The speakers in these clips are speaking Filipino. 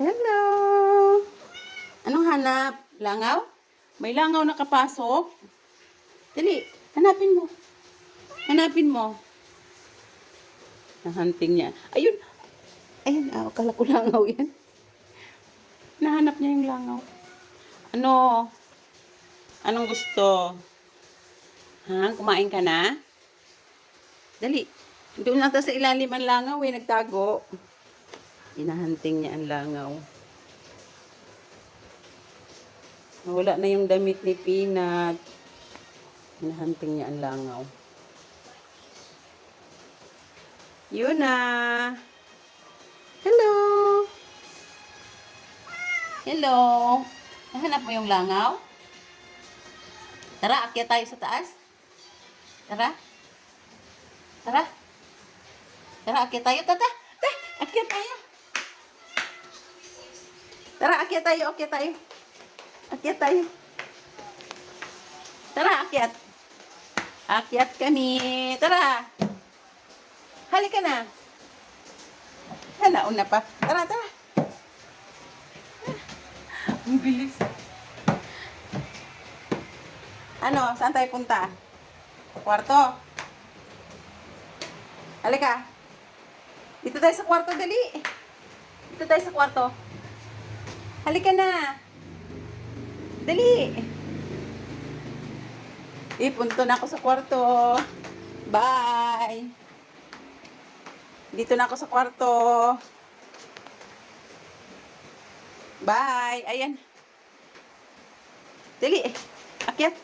Hello! Anong hanap? Langaw? May langaw nakapasok? Dali, hanapin mo. Hanapin mo. Nahanting niya. Ayun! Ayun, ah, akala ko langaw yan. Nahanap niya yung langaw. Ano? Anong gusto? Ha? Kumain ka na? Dali. Doon na sa ilalim ang langaw eh, nagtago. Hinahunting niya ang langaw. Wala na yung damit ni Peanut. Hinahunting niya ang langaw. Yun na. Hello. Hello. Nahanap mo yung langaw? Tara, akyat tayo sa taas. Tara. Tara. Tara, akyat tayo. Tata. Tara, akyat tayo. Tara, akyat tayo. Akyat tayo. Akyat tayo. Tara, akyat. Akyat kami. Tara. Halika na. Ha, nauna pa. Tara, tara. Ang bilis. Ano, saan tayo punta? Kwarto. Halika. Dito tayo sa kwarto, dali. Dito tayo sa kwarto. Halika na. Dali. Ipunto na ako sa kwarto. Bye. Dito na ako sa kwarto. Bye. Ayan. Dali. Akyat.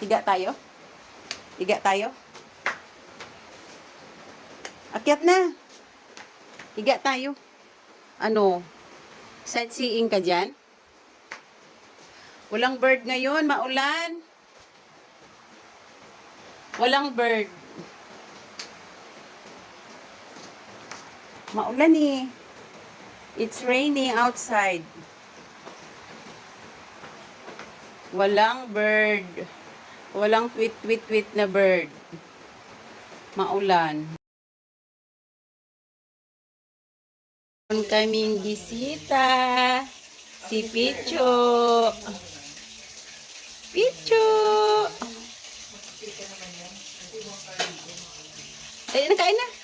Higa tayo. Higa tayo. Akyat na. Higa tayo. Ano? Sightseeing ka dyan? Walang bird ngayon, maulan. Walang bird. Maulan eh. It's raining outside. Walang bird. Walang tweet-tweet-tweet na bird. Maulan. Kaming bisita. Si Picho. Picho. Eh, nakain na.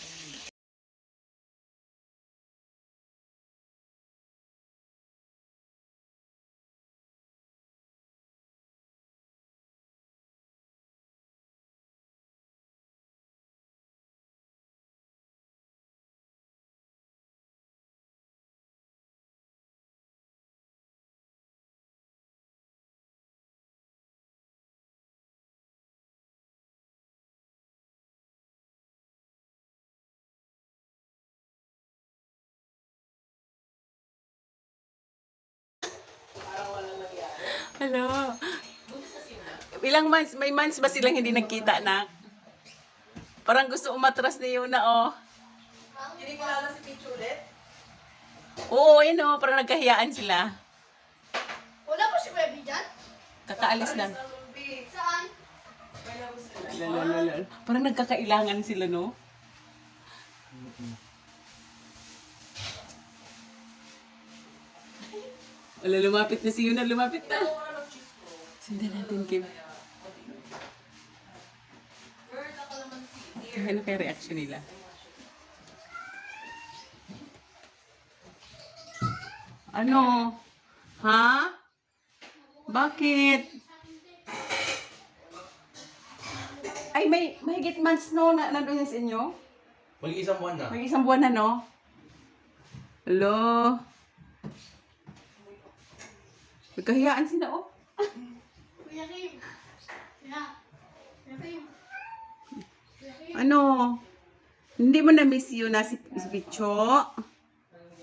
Hello. Ilang months, may months ba silang hindi nagkita na? Parang gusto umatras ni Yuna, oh. Hindi ko lalo si Pichu ulit. Oo, yun oh, parang nagkahiyaan sila. Wala pa si Webby dyan? Kakaalis lang. Saan? Lalalala. Parang nagkakailangan sila, no? Wala, lumapit na si Yuna, lumapit na. Sundan natin, Kim. Ano kaya reaction nila? Ano? Ha? Bakit? Ay, may mahigit months no na nandun sa inyo? Mag isang buwan na. May isang buwan na, no? Hello? Nagkahiyaan sila, oh. Ano? Hindi mo na-miss yun na si, si Picho?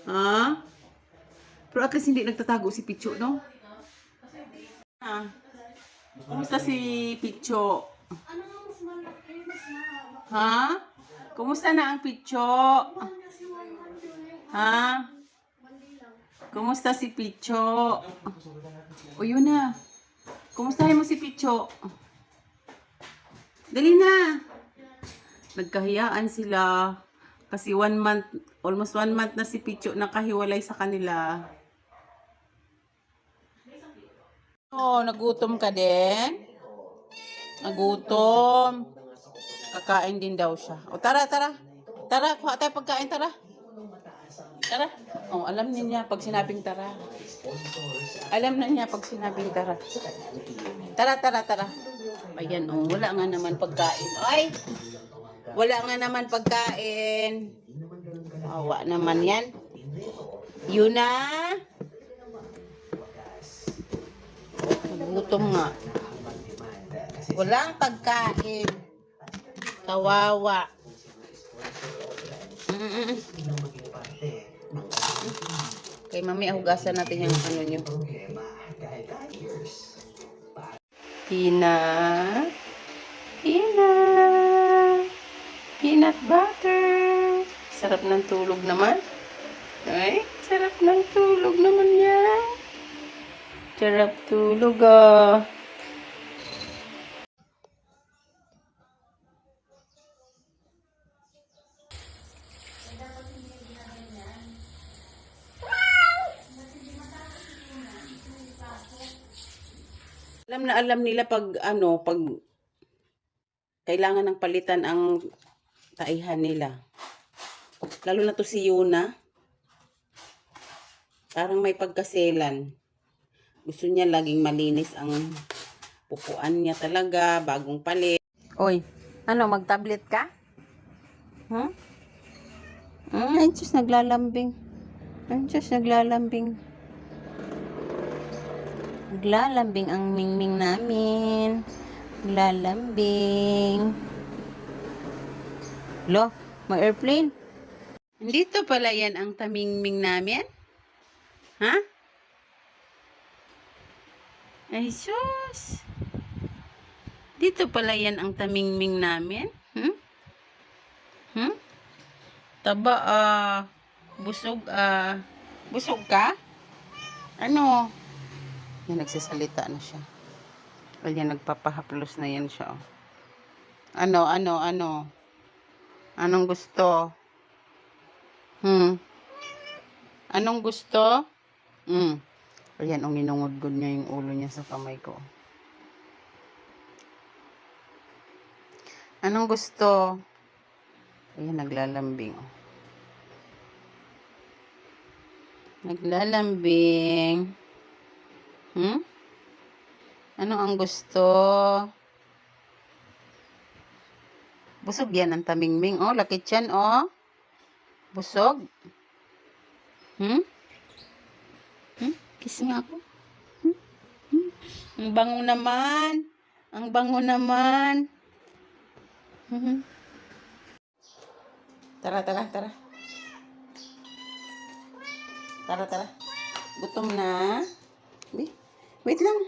Ha? Pero at least hindi nagtatago si Picho, no? Ah. Kumusta si Picho? Ano. Ha? Kumusta na ang Picho? Ha? Kumusta si Picho? O yun na. Kumustahin mo si Picho? Dali na. Nagkahiyaan sila. Kasi one month, almost one month na si Picho nakahiwalay sa kanila. Oh, nagutom ka din? Nagutom. Kakain din daw siya. O tara, tara. Tara, kuha tayo pagkain, tara. Tara. Oh, alam niya pag sinabing tara. Alam na niya pag sinabing tara. Tara, tara, tara. Ayan, oh, wala nga naman pagkain. Ay! Wala nga naman pagkain. Awa naman yan. Yun na. Nagutom nga. Walang pagkain. Kawawa. Mm-mm. Kay mami, hugasan natin yung ano nyo. Peanut. Peanut. Peanut butter. Sarap ng tulog naman. Ay, sarap ng tulog naman yan. Sarap tulog ah. Alam na alam nila pag ano, pag kailangan ng palitan ang taihan nila. Lalo na to si Yuna. Parang may pagkaselan. Gusto niya laging malinis ang pupuan niya talaga, bagong palit. Oy, ano, mag-tablet ka? Huh? Hmm? Ay, Diyos, naglalambing. Ay, Diyos, naglalambing. Naglalambing ang mingming namin. Naglalambing. Lo, may airplane? Dito pala yan ang tamingming namin? Ha? Ay, sus. Dito pala yan ang tamingming namin? Hmm? Hmm? Taba, ah. busog, ah. busog ka? Ano? Yan, nagsasalita na siya. Ayan, nagpapahaplos na yan siya. oh. Ano, ano, ano? Anong gusto? Hmm? Anong gusto? Hmm. Ayan, ang inungod-god niya yung ulo niya sa kamay ko. Anong gusto? Ayan, naglalambing. oh. Naglalambing. Hmm? Ano ang gusto? Busog yan ang tamingming. Oh, laki tiyan, oh. Busog. Hmm? Hmm? Kiss nga ako. Hmm? Hmm? Ang bango naman. Ang bango naman. Hmm. Tara, tara, tara. Tara, tara. Gutom na. Bi, Wait lang.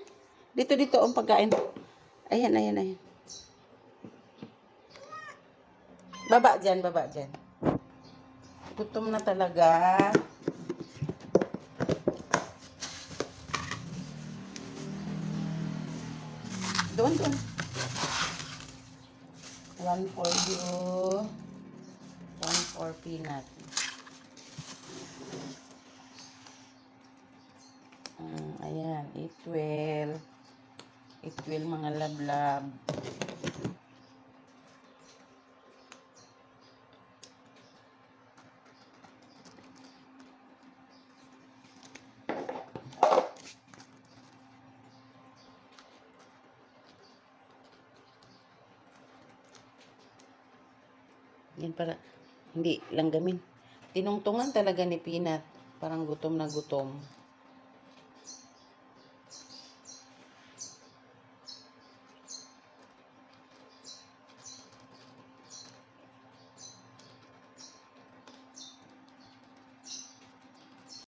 Dito, dito ang pagkain. Ayan, ayan, ayan. Baba dyan, baba dyan. Gutom na talaga. Doon, doon. One for you. One for peanut. Mm, ayan, it will. It will mga lablab. Yan para, hindi langgamin. Tinungtungan talaga ni Peanut. Parang gutom na gutom.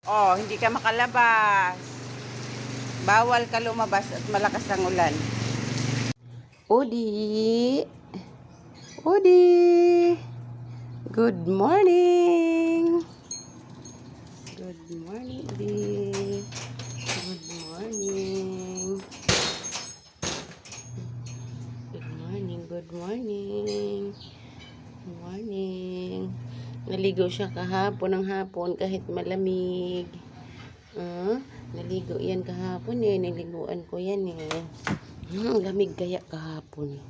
Oh, hindi ka makalabas. Bawal ka lumabas at malakas ang ulan. Udi. Udi. Good morning. Good morning, Udi. Good morning. Good morning, good morning. Good morning. Naligo siya kahapon ng hapon kahit malamig. Ah, naligo yan kahapon eh. Niliguan ko yan eh. Hmm, ang lamig kaya kahapon.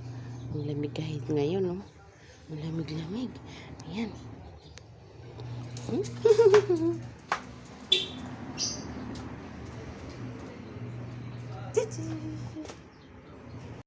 Ang lamig kahit ngayon, no? Ang lamig-lamig. Ayan. Hmm?